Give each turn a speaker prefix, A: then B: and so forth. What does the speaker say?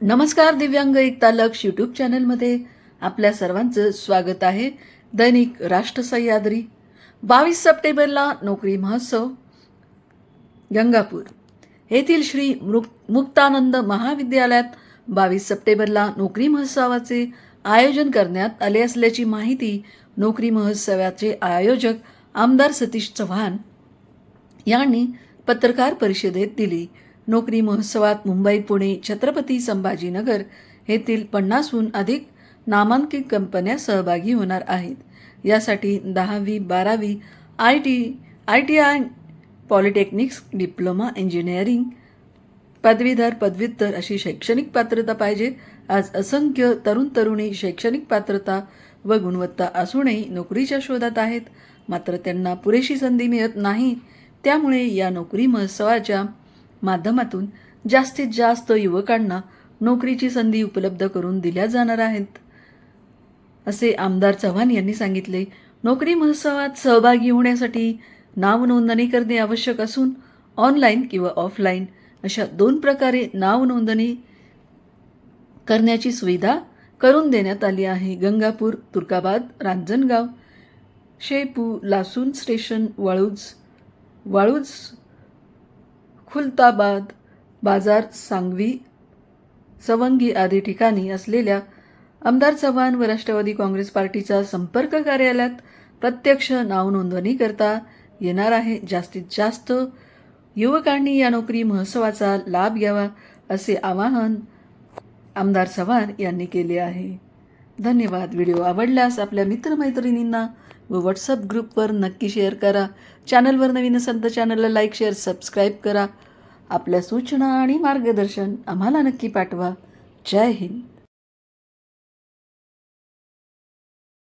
A: नमस्कार दिव्यांग एकता लक्ष यूट्यूब चॅनलमध्ये आपल्या सर्वांचं स्वागत आहे. दैनिक राष्ट्र सह्याद्री बावीस सप्टेंबरला नोकरी महोत्सव गंगापूर. येथील श्री मुक्तानंद महाविद्यालयात बावीस सप्टेंबरला नोकरी महोत्सवाचे आयोजन करण्यात आले असल्याची माहिती नोकरी महोत्सवाचे आयोजक आमदार सतीश चव्हाण यांनी पत्रकार परिषदेत दिली. नोकरी महोत्सवात मुंबई पुणे छत्रपती संभाजीनगर येथील पन्नासहून अधिक नामांकित कंपन्या सहभागी होणार आहेत. यासाठी दहावी बारावी I T I T I polytechnics diploma engineering पदवीधर पदव्युत्तर अशी शैक्षणिक पात्रता पाहिजे. आज असंख्य तरुण तरुणी शैक्षणिक पात्रता व गुणवत्ता असूनही नोकरीच्या शोधात आहेत. मात्र त्यांना पुरेशी संधी मिळत नाही. त्यामुळे या नोकरी महोत्सवाच्या माध्यमातून जास्तीत जास्त युवकांना नोकरीची संधी उपलब्ध करून दिल्या जाणार आहेत. असे आमदार चव्हाण यांनी सांगितले नोकरी महोत्सवात सहभागी होण्यासाठी नाव नोंदणी करणे आवश्यक असून ऑनलाईन किंवा ऑफलाईन अशा दोन प्रकारे नाव नोंदणी करण्याची सुविधा करून देण्यात आली आहे. गंगापूर तुर्काबाद रांजणगाव शेपू लासून स्टेशन वाळूज वाळूज खुलताबाद बाजार सांगवी सवंगी आदी ठिकाणी असलेल्या आमदार चव्हाण व राष्ट्रवादी काँग्रेस पार्टीच्या संपर्क कार्यालयात प्रत्यक्ष नाव नोंदणी करता येणार आहे. जास्तीत जास्त युवकांनी या नोकरी महोत्सवाचा लाभ घ्यावा असे आवाहन आमदार चव्हाण यांनी केले आहे. धन्यवाद. व्हिडिओ आवडल्यास आपल्या मित्रमैत्रिणींना व व्हॉट्सअप ग्रुपवर नक्की शेअर करा. चॅनलवर नवीन असेल तर चॅनलला लाईक शेअर सबस्क्राईब करा. आपल्या सूचना आणि मार्गदर्शन आम्हाला नक्की पाठवा. जय हिंद.